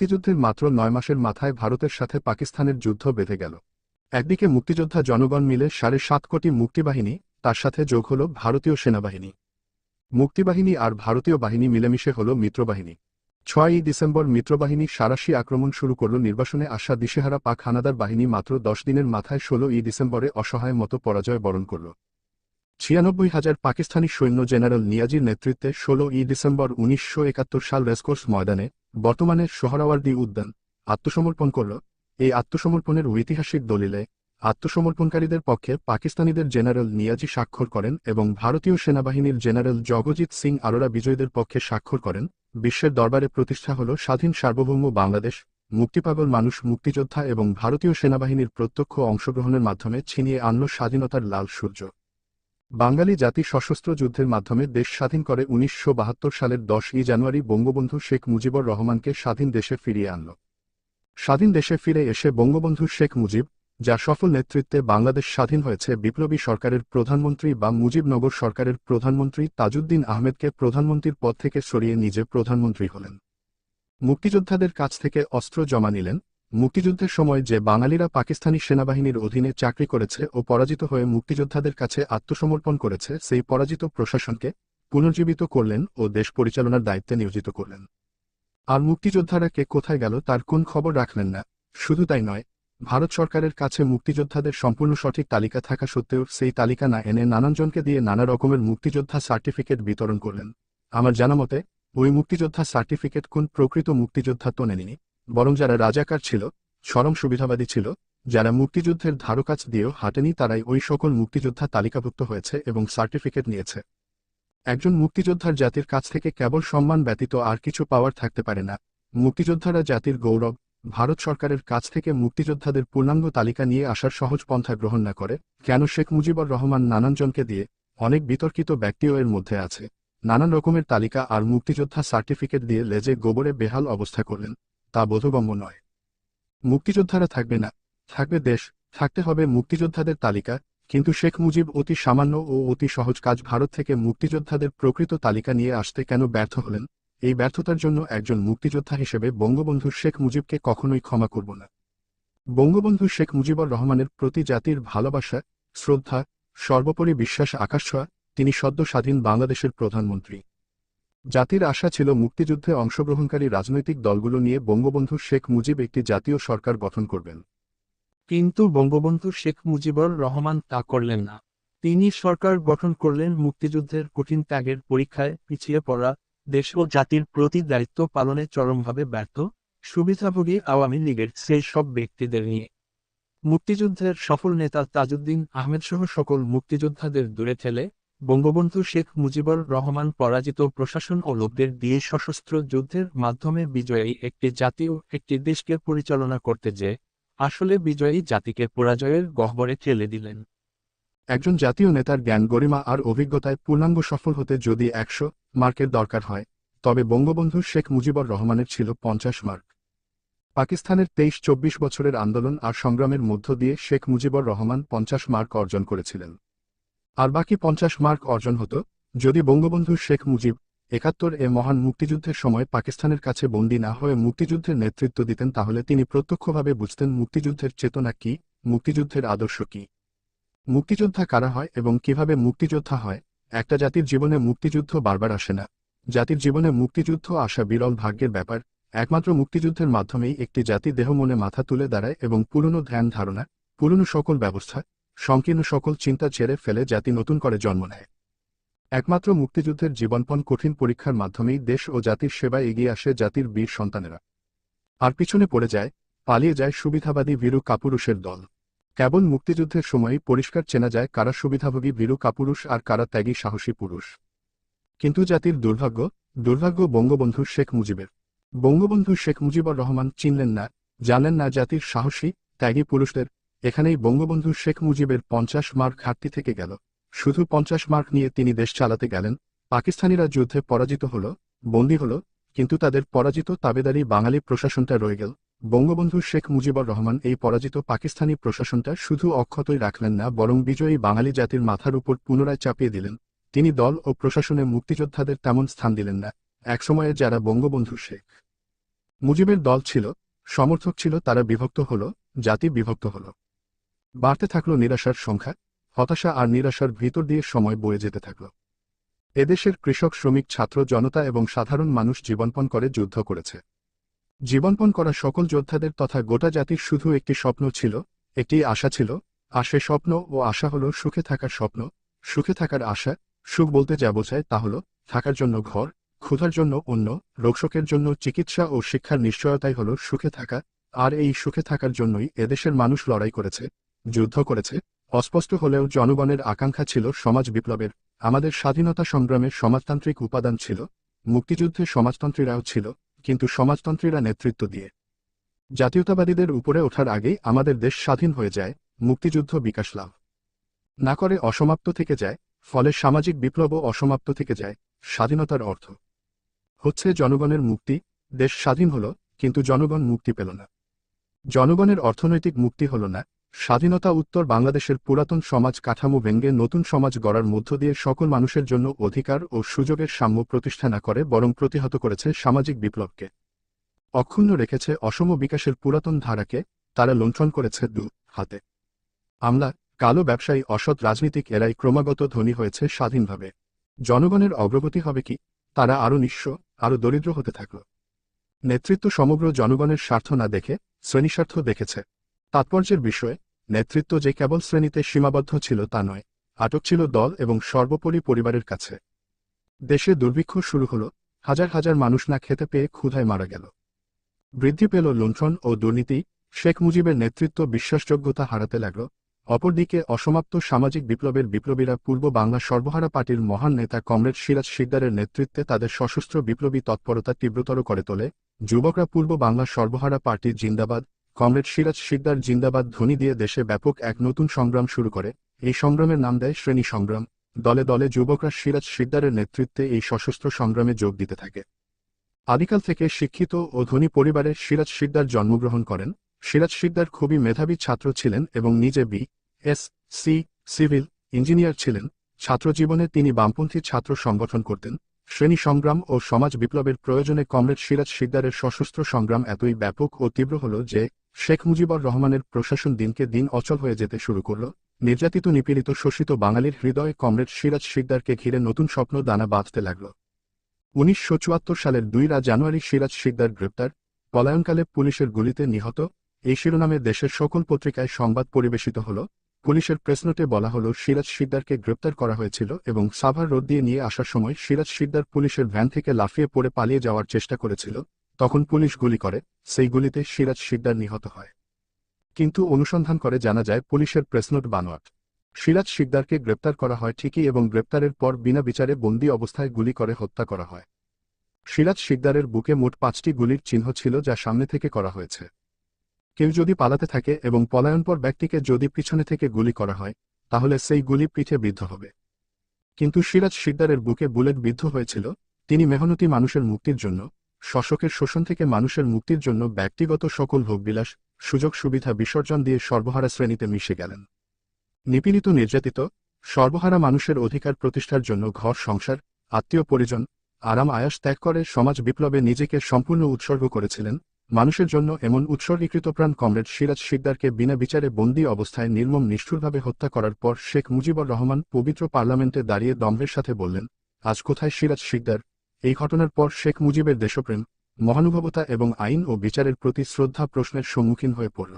মুক্তিযুদ্ধের মাত্র নয় মাসের মাথায় ভারতের সাথে পাকিস্তানের যুদ্ধ বেঁধে গেল। একদিকে মুক্তিযোদ্ধা জনগণ মিলে সাড়ে সাত কোটি মুক্তিবাহিনী, তার সাথে যোগ হল ভারতীয় সেনাবাহিনী। মুক্তিবাহিনী আর ভারতীয় বাহিনী মিলেমিশে হল মিত্রবাহিনী। ছয়ই ডিসেম্বর মিত্রবাহিনী সারাশি আক্রমণ শুরু করল নির্বাসনে আসা দিশেহারা পাক হানাদার বাহিনী মাত্র দশ দিনের মাথায় ষোলোই ডিসেম্বরে অসহায় মতো পরাজয় বরণ করল। ছিয়ানব্বই হাজার পাকিস্তানি সৈন্য জেনারেল নিয়াজির নেতৃত্বে ষোলো ই ডিসেম্বর উনিশশো একাত্তর সাল রেসকোর্স ময়দানে বর্তমানে সোহরাওয়ার্দী উদ্যান আত্মসমর্পণ করল। এই আত্মসমর্পণের ঐতিহাসিক দলিলে আত্মসমর্পণকারীদের পক্ষে পাকিস্তানিদের জেনারেল নিয়াজি স্বাক্ষর করেন এবং ভারতীয় সেনাবাহিনীর জেনারেল জগজিৎ সিং আরোরা বিজয়ীদের পক্ষে স্বাক্ষর করেন। বিশ্বের দরবারে প্রতিষ্ঠা হল স্বাধীন সার্বভৌম বাংলাদেশ, মুক্তিপাগল মানুষ, মুক্তিযোদ্ধা এবং ভারতীয় সেনাবাহিনীর প্রত্যক্ষ অংশগ্রহণের মাধ্যমে ছিনিয়ে আনল স্বাধীনতার লাল সূর্য। বাঙালি জাতি সশস্ত্র যুদ্ধের মাধ্যমে দেশ স্বাধীন করে উনিশশো বাহাত্তর সালের দশই জানুয়ারি বঙ্গবন্ধু শেখ মুজিবুর রহমানকে স্বাধীন দেশে ফিরিয়ে আনল। স্বাধীন দেশে ফিরে এসে বঙ্গবন্ধু শেখ মুজিব যার সফল নেতৃত্বে বাংলাদেশ স্বাধীন হয়েছে বিপ্লবী সরকারের প্রধানমন্ত্রী বা মুজিবনগর সরকারের প্রধানমন্ত্রী তাজউদ্দিন আহমেদকে প্রধানমন্ত্রীর পদ থেকে সরিয়ে নিজে প্রধানমন্ত্রী হলেন। মুক্তিযোদ্ধাদের কাছ থেকে অস্ত্র জমা নিলেন মুক্তিযুদ্ধের সময় যে বাঙালিরা পাকিস্তানি সেনাবাহিনীর অধীনে চাকরি করেছে ও পরাজিত হয়ে মুক্তিযোদ্ধাদের কাছে আত্মসমর্পণ করেছে, সেই পরাজিত প্রশাসনকে পুনর্জীবিত করলেন ও দেশ পরিচালনার দায়িত্বে নিয়োজিত করলেন। আর মুক্তিযোদ্ধারা কে কোথায় গেল তার কোন খবর রাখলেন না। শুধু তাই নয়, ভারত সরকারের কাছে মুক্তিযোদ্ধাদের সম্পূর্ণ সঠিক তালিকা থাকা সত্ত্বেও সেই তালিকা না এনে নানানজনকে দিয়ে নানা রকমের মুক্তিযোদ্ধা সার্টিফিকেট বিতরণ করলেন। আমার জানা মতে, ওই মুক্তিযোদ্ধা সার্টিফিকেট কোন প্রকৃত মুক্তিযোদ্ধা তো নেননি। বরং যারা রাজাকার ছিল চরম সুবিধাবাদী ছিল, যারা মুক্তিযুদ্ধের ধারকাছ দিয়েও হাঁটেনি তারাই ওই সকল মুক্তিযোদ্ধা তালিকাভুক্ত হয়েছে এবং সার্টিফিকেট নিয়েছে। একজন মুক্তিযোদ্ধার জাতির কাছ থেকে কেবল সম্মান ব্যতীত আর কিছু পাওয়ার থাকতে পারে না। মুক্তিযোদ্ধারা জাতির গৌরব, ভারত সরকারের কাছ থেকে মুক্তিযোদ্ধাদের পূর্ণাঙ্গ তালিকা নিয়ে আসার সহজ পন্থা গ্রহণ না করে, কেন শেখ মুজিবুর রহমান নানানজনকে দিয়ে অনেক বিতর্কিত ব্যক্তিও এর মধ্যে আছে। নানান রকমের তালিকা আর মুক্তিযোদ্ধা সার্টিফিকেট দিয়ে লেজে গোবরে বেহাল অবস্থা করলেন। তা বোধগম্য নয়। মুক্তিযোদ্ধারা থাকবে না। থাকবে দেশ। থাকতে হবে মুক্তিযোদ্ধাদের তালিকা। কিন্তু শেখ মুজিব অতি সামান্য ও অতি সহজ কাজ ভারত থেকে মুক্তিযোদ্ধাদের প্রকৃত তালিকা নিয়ে আসতে কেন ব্যর্থ হলেন? এই ব্যর্থতার জন্য একজন মুক্তিযোদ্ধা হিসেবে বঙ্গবন্ধু শেখ মুজিবকে কখনোই ক্ষমা করব না। বঙ্গবন্ধু শেখ মুজিবুর রহমানের প্রতি জাতির ভালোবাসা, শ্রদ্ধা, সর্বোপরি বিশ্বাস আকাশ ছোঁয়া, তিনি সদ্য স্বাধীন বাংলাদেশের প্রধানমন্ত্রী। জাতির আশা ছিল মুক্তিযুদ্ধে অংশগ্রহণকারী রাজনৈতিক দলগুলো নিয়ে বঙ্গবন্ধু শেখ মুজিব একটি জাতীয় সরকার গঠন করবেন। কিন্তু বঙ্গবন্ধু শেখ মুজিবুর রহমান তা করলেন না। তিনি সরকার গঠন করলেন মুক্তিযুদ্ধের কঠিন ত্যাগের পরীক্ষায় পিছিয়ে পড়া দেশ ও জাতির প্রতি দায়িত্ব পালনে চরমভাবে ব্যর্থ, সুবিধাভোগী আওয়ামী লীগের সেই সব ব্যক্তিদের নিয়ে। মুক্তিযুদ্ধের সফল নেতা তাজউদ্দিন আহমেদ সহ সকল মুক্তিযোদ্ধাদের দূরে ঠেলে বঙ্গবন্ধু শেখ মুজিবুর রহমান পরাজিত প্রশাসন ও লোকদের দিয়ে সশস্ত্র যুদ্ধের মাধ্যমে বিজয়ী একটি জাতি ও একটি দেশকে পরিচালনা করতে যে, আসলে বিজয়ী জাতিকে পরাজয়ের গহ্বরে ঠেলে দিলেন। একজন জাতীয় নেতার জ্ঞান গরিমা আর অভিজ্ঞতায় পূর্ণাঙ্গ সফল হতে যদি একশো মার্কের দরকার হয়, তবে বঙ্গবন্ধু শেখ মুজিবুর রহমানের ছিল পঞ্চাশ মার্ক। পাকিস্তানের তেইশ চব্বিশ বছরের আন্দোলন আর সংগ্রামের মধ্য দিয়ে শেখ মুজিবুর রহমান পঞ্চাশ মার্ক অর্জন করেছিলেন। আর বাকি পঞ্চাশ মার্ক অর্জন হতো, যদি বঙ্গবন্ধু শেখ মুজিব একাত্তর এ মহান মুক্তিযুদ্ধের সময় পাকিস্তানের কাছে বন্দী না হয়ে মুক্তিযুদ্ধের নেতৃত্ব দিতেন, তাহলে তিনি প্রত্যক্ষভাবে বুঝতেন মুক্তিযুদ্ধের চেতনা কি, মুক্তিযুদ্ধের আদর্শ কি। মুক্তিযোদ্ধা কারা হয় এবং কীভাবে মুক্তিযোদ্ধা হয়, একটা জাতির জীবনে মুক্তিযুদ্ধ বারবার আসে না। জাতির জীবনে মুক্তিযুদ্ধ আসা বিরল ভাগ্যের ব্যাপার, একমাত্র মুক্তিযুদ্ধের মাধ্যমেই একটি জাতি দেহ মনে মাথা তুলে দাঁড়ায় এবং পুরনো ধ্যান ধারণা, পুরনো সকল ব্যবস্থা সংকীর্ণ সকল চিন্তা ছেড়ে ফেলে জাতি নতুন করে জন্ম নেয়। একমাত্র মুক্তিযুদ্ধের জীবনপণ কঠিন পরীক্ষার মাধ্যমেই দেশ ও জাতির সেবায় এগিয়ে আসে জাতির বীর সন্তানেরা। আর পিছনে পড়ে যায়, পালিয়ে যায় সুবিধাবাদী বীরু কাপুরুষের দল। কেবল মুক্তিযুদ্ধের সময়ই পরিষ্কার চেনা যায় কারা সুবিধাভোগী বীরু কাপুরুষ আর কারা ত্যাগী সাহসী পুরুষ। কিন্তু জাতির দুর্ভাগ্য দুর্ভাগ্য বঙ্গবন্ধু শেখ মুজিবের। বঙ্গবন্ধু শেখ মুজিবুর রহমান চিনলেন না জানেন না জাতির সাহসী, ত্যাগী পুরুষদের এখানেই বঙ্গবন্ধু শেখ মুজিবের পঞ্চাশ মার্ক ঘাটতি থেকে গেল। শুধু পঞ্চাশ মার্ক নিয়ে তিনি দেশ চালাতে গেলেন, পাকিস্তানিরা যুদ্ধে পরাজিত হল, বন্দী হল, কিন্তু তাদের পরাজিত তাবেদারি বাঙালি প্রশাসনটা রয়ে গেল। বঙ্গবন্ধু শেখ মুজিবুর রহমান এই পরাজিত পাকিস্তানি প্রশাসনটা শুধু অক্ষতই রাখলেন না, বরং বিজয়ী বাঙালি জাতির মাথার উপর পুনরায় চাপিয়ে দিলেন। তিনি দল ও প্রশাসনে মুক্তিযোদ্ধাদের তেমন স্থান দিলেন না। একসময়ে যারা বঙ্গবন্ধু শেখ মুজিবের দল ছিল, সমর্থক ছিল, তারা বিভক্ত হল, জাতি বিভক্ত হল। বাড়তে থাকল নিরাশার সংখ্যা, হতাশা আর নিরাশার ভিতর দিয়ে সময় বয়ে যেতে থাকল। এদেশের কৃষক, শ্রমিক, ছাত্র, জনতা এবং সাধারণ মানুষ জীবনপণ করে যুদ্ধ করেছে। জীবনপণ করা সকল যোদ্ধাদের তথা গোটা জাতির শুধু একটি স্বপ্ন ছিল, একটি আশা ছিল, আর সে স্বপ্ন ও আশা হল সুখে থাকার স্বপ্ন, সুখে থাকার আশা, সুখ বলতে যা বোঝায় তা হল থাকার জন্য ঘর, ক্ষুধার জন্য অন্য রোগশোকের জন্য চিকিৎসা ও শিক্ষার নিশ্চয়তাই হল সুখে থাকা, আর এই সুখে থাকার জন্যই এদেশের মানুষ লড়াই করেছে। যুদ্ধ করেছে, অস্পষ্ট হলেও জনগণের আকাঙ্ক্ষা ছিল সমাজ বিপ্লবের। আমাদের স্বাধীনতা সংগ্রামে সমাজতান্ত্রিক উপাদান ছিল, মুক্তিযুদ্ধে সমাজতন্ত্রীরাও ছিল, কিন্তু সমাজতন্ত্রীরা নেতৃত্ব দিয়ে। জাতীয়তাবাদীদের উপরে ওঠার আগেই আমাদের দেশ স্বাধীন হয়ে যায়, মুক্তিযুদ্ধ বিকাশ লাভ না করে অসমাপ্ত থেকে যায়, ফলে সামাজিক বিপ্লবও অসমাপ্ত থেকে যায়, স্বাধীনতার অর্থ। হচ্ছে জনগণের মুক্তি, দেশ স্বাধীন হল, কিন্তু জনগণ মুক্তি পেল না। জনগণের অর্থনৈতিক মুক্তি হল না স্বাধীনতা উত্তর বাংলাদেশের পুরাতন সমাজ কাঠামো ভেঙ্গে নতুন সমাজ গড়ার মধ্য দিয়ে সকল মানুষের জন্য অধিকার ও সুযোগের সাম্য প্রতিষ্ঠা না করে বরং প্রতিহত করেছে সামাজিক বিপ্লবকে। অক্ষুণ্ণ রেখেছে অসম বিকাশের পুরাতন ধারাকে, তারা লুণ্ঠন করেছে দু হাতে। আমলা, কালো ব্যবসায়ী, অসৎ রাজনীতিক এরাই ক্রমাগত ধনী হয়েছে স্বাধীনভাবে। জনগণের অগ্রগতি হবে কি? তারা আরও নিঃস্ব, আরও দরিদ্র হতে থাকল। নেতৃত্ব সমগ্র জনগণের স্বার্থ না দেখে, শ্রেণীস্বার্থ দেখেছে। তাৎপর্যের বিষয়ে, নেতৃত্ব যে কেবল শ্রেণীতে সীমাবদ্ধ ছিল তা নয়, আটক ছিল দল এবং সর্বোপরি পরিবারের কাছে। দেশে দুর্ভিক্ষ শুরু হল, হাজার হাজার মানুষ না খেতে পেয়ে ক্ষুধায় মারা গেল। বৃদ্ধি পেল লুণ্ঠন ও দুর্নীতি, শেখ মুজিবের নেতৃত্ব বিশ্বাসযোগ্যতা হারাতে লাগল, অপরদিকে অসমাপ্ত সামাজিক বিপ্লবের বিপ্লবীরা পূর্ব বাংলা সর্বহারা পার্টির মহান নেতা কমরেড সিরাজ শিকদারের নেতৃত্বে তাদের সশস্ত্র বিপ্লবী তৎপরতা তীব্রতর করে তোলে, যুবকরা পূর্ব বাংলা সর্বহারা পার্টি জিন্দাবাদ কমরেড সিরাজ শিকদার জিন্দাবাদ ধ্বনি দিয়ে দেশে ব্যাপক এক নতুন সংগ্রাম শুরু করে। এই সংগ্রামের নাম দেয় শ্রেণি সংগ্রাম। দলে দলে যুবকরা সিরাজ শিকদারের নেতৃত্বে এই সশস্ত্র সংগ্রামে যোগ দিতে থাকে। আদিকাল থেকে শিক্ষিত ও ধনী পরিবারে সিরাজ শিকদার জন্মগ্রহণ করেন। সিরাজ শিকদার খুবই মেধাবী ছাত্র ছিলেন এবং নিজে B S C civil engineer ছিলেন। ছাত্রজীবনে তিনি বামপন্থী ছাত্র সংগঠন করতেন। শ্রেণি সংগ্রাম ও সমাজ বিপ্লবের প্রয়োজনে কমরেড সিরাজ শিকদারের সশস্ত্র সংগ্রাম এতই ব্যাপক ও তীব্র হল যে শেখ মুজিবুর রহমানের প্রশাসন দিনকে দিন অচল হয়ে যেতে শুরু করল। নির্যাতিত নিপীড়িত শোষিত বাঙালির হৃদয়ে কমরেড সিরাজ শিকদারকে ঘিরে নতুন স্বপ্ন দানা বাঁধতে লাগল। উনিশশো চুয়াত্তর সালের দুইরা জানুয়ারি সিরাজ শিকদার গ্রেপ্তার, পলায়নকালে পুলিশের গুলিতে নিহত। এই শিরোনামে দেশের সকল পত্রিকায় সংবাদ পরিবেশিত হল। পুলিশের প্রেসনোটে বলা হল, সিরাজ শিকদারকে গ্রেপ্তার করা হয়েছিল এবং সাভার রোড দিয়ে নিয়ে আসার সময় সিরাজ শিকদার পুলিশের ভ্যান থেকে লাফিয়ে পড়ে পালিয়ে যাওয়ার চেষ্টা করেছিল। তখন পুলিশ গুলি করে, সেই গুলিতে সিরাজ শিকদার নিহত হয়। কিন্তু অনুসন্ধান করে জানা যায়, পুলিশের প্রেসনোট বানোয়াট। সিরাজ শিকদারকে গ্রেপ্তার করা হয় ঠিকই এবং গ্রেপ্তারের পর বিনা বিচারে বন্দি অবস্থায় গুলি করে হত্যা করা হয়। সিরাজ শিকদারের বুকে মোট পাঁচটি গুলির চিহ্ন ছিল যা সামনে থেকে করা হয়েছে। কেউ যদি পালাতে থাকে এবং পলায়নপর ব্যক্তিকে যদি পিছনে থেকে গুলি করা হয়, তাহলে সেই গুলি পিঠে বিদ্ধ হবে। কিন্তু সিরাজ শিকদারের বুকে বুলেট বিদ্ধ হয়েছিল, তিনি মেহনতি মানুষের মুক্তির জন্য শশকের শোষণ থেকে মানুষের মুক্তির জন্য ব্যক্তিগত সকল ভোগবিলাস, সুযোগ সুবিধা বিসর্জন দিয়ে সর্বহারা শ্রেণীতে মিশে গেলেন। নিপীড়িত নির্যাতিত, সর্বহারা মানুষের অধিকার প্রতিষ্ঠার জন্য ঘর, সংসার, আত্মীয় পরিজন, আরাম আয়াস ত্যাগ করে সমাজ বিপ্লবে নিজেকে সম্পূর্ণ উৎসর্গ করেছিলেন, মানুষের জন্য এমন উৎসর্গীকৃত প্রাণ কমরেড সিরাজ শিকদারকে বিনা বিচারে বন্দী অবস্থায় নির্মম নিষ্ঠুরভাবে হত্যা করার পর শেখ মুজিবুর রহমান পবিত্র পার্লামেন্টে দাঁড়িয়ে দম্ভের সাথে বললেন, আজ কোথায় সিরাজ শিকদার এই ঘটনার পর শেখ মুজিবের দেশপ্রেম, মহানুভবতা এবং আইন ও বিচারের প্রতি শ্রদ্ধা প্রশ্নের সম্মুখীন হয়ে পড়ল।